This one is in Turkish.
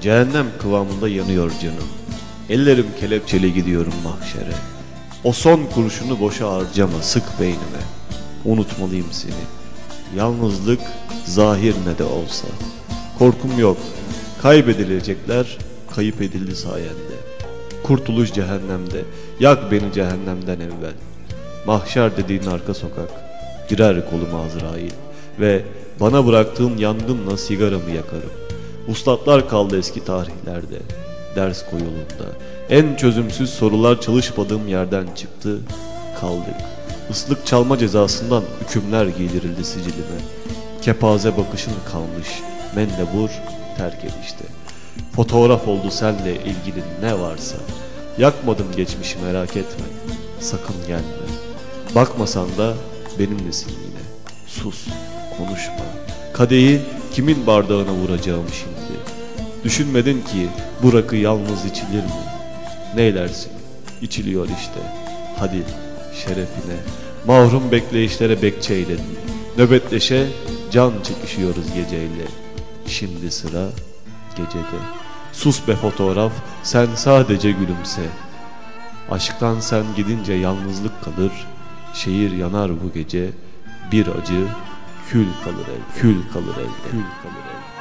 Cehennem kıvamında yanıyor canım. Ellerim kelepçeli gidiyorum mahşere. O son kurşunu boşa harcama sık beynime. Unutmalıyım seni. Yalnızlık zahir ne de olsa. Korkum yok. Kaybedilecekler kayıp edildi sayende. Kurtuluş cehennemde. Yak beni cehennemden evvel. Mahşer dediğin arka sokak. Girer koluma Azrail. Ve bana bıraktığın yangınla sigaramı yakarım. Uslatlar kaldı eski tarihlerde. Ders koyulunda. En çözümsüz sorular çalışmadığım yerden çıktı. Kaldık. Islık çalma cezasından hükümler giydirildi sicilime. Kepaze bakışın kalmış. Mendebur terk edişte. Fotoğraf oldu senle ilgili ne varsa. Yakmadım geçmişi merak etme. Sakın gelme. Bakmasan da benimlesin yine. Sus, konuşma. Kadehi kimin bardağına vuracağım şimdi? Düşünmedin ki bu rakı yalnız içilir mi? Neylersin? İçiliyor işte. Hadi şerefine. Mahrum bekleyişlere bekçe eyledin. Nöbetleşe can çekişiyoruz geceyle. Şimdi sıra gecede. Sus be fotoğraf, sen sadece gülümse. Aşktan sen gidince yalnızlık kalır, şehir yanar bu gece, bir acı, kül kalır el, kül kalır el, kül kalır el.